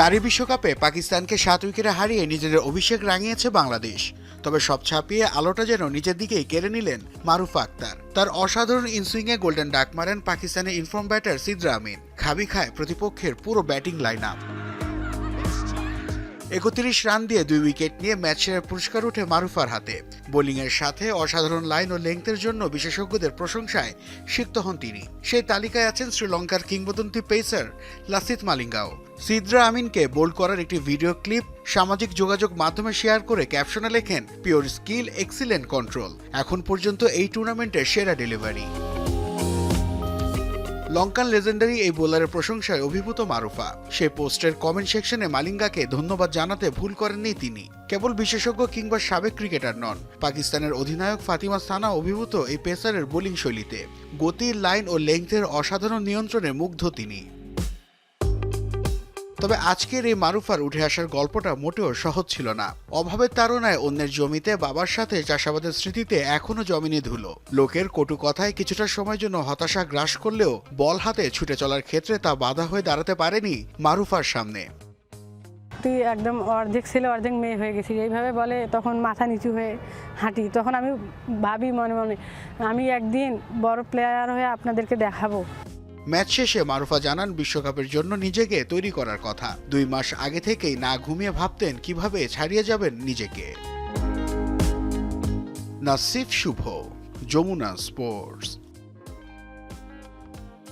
নারী বিশ্বকাপে পাকিস্তানকে সাত উইকেটে হারিয়ে নিজেদের অভিষেক রাঙিয়েছে বাংলাদেশ। তবে সব ছাপিয়ে আলোটা যেন নিজের দিকেই কেড়ে নিলেন মারুফা আক্তার। তার অসাধারণ ইনসুইংয়ে গোল্ডেন ডাক মারেন পাকিস্তানের ইনফর্ম ব্যাটার সিদ্রা আমিন। খাবি খায় প্রতিপক্ষের পুরো ব্যাটিং লাইন আপ একত্রিশ রান দিয়ে দুই উইকেট নিয়ে ম্যাচ সেরার পুরস্কার ওঠে মারুফার হাতে বোলিংয়ের সাথে অসাধারণ লাইন ও লেংথের জন্য বিশেষজ্ঞদের প্রশংসায় সিক্ত হন তিনি। সেই তালিকায় আছেন শ্রীলঙ্কার কিংবদন্তি পেসার লাসিত মালিঙ্গাও। সিদ্রা আমিনকে বোল্ড করার একটি ভিডিও ক্লিপ সামাজিক যোগাযোগ মাধ্যমে শেয়ার করে ক্যাপশনে লেখেন, পিওর স্কিল, এক্সিলেন্ট কন্ট্রোল। এখন পর্যন্ত এই টুর্নামেন্টের সেরা ডেলিভারি। লঙ্কান লেজেন্ডারি এই বোলারের প্রশংসায় অভিভূত মারুফা। সে পোস্টের কমেন্ট সেকশনে মালিঙ্গাকে ধন্যবাদ জানাতে ভুল করেননি তিনি। কেবল বিশেষজ্ঞ কিংবা সাবেক ক্রিকেটার নন। পাকিস্তানের অধিনায়ক ফাতিমা সানা অভিভূত এই পেসারের বোলিং শৈলীতে। গতির লাইন ও লেংথের অসাধারণ নিয়ন্ত্রণে মুগ্ধ তিনি। তবে আজকের এই মারুফার উঠে আসার গল্পটা মোটেও সহজ ছিল না। অভাবের তাড়নায় অন্যের জমিতে বাবার সাথে চাষাবাদের স্মৃতিতে এখনও জমিনি ধুলো। লোকের কটু কথায় কিছুটা সময়ের জন্য হতাশা গ্রাস করলেও বল হাতে ছুটে চলার ক্ষেত্রে তা বাধা হয়ে দাঁড়াতে পারেনি মারুফার সামনে। তুই একদম অর্ধেক ছেলে, অর্ধেক মেয়ে হয়ে গেছি এইভাবে বলে তখন মাথা নিচু হয়ে হাঁটি। তখন আমি ভাবি মনে মনে, আমি একদিন বড় প্লেয়ার হয়ে আপনাদেরকে দেখাবো। ম্যাচ শেষে মারুফা জানান বিশ্বকাপের জন্য নিজেকে তৈরি করার কথা। দুই মাস আগে থেকেই না ঘুমিয়ে ভাবতেন কীভাবে ছাড়িয়ে যাবেন নিজেকে। নাসিফ শুভ, যমুনা স্পোর্টস।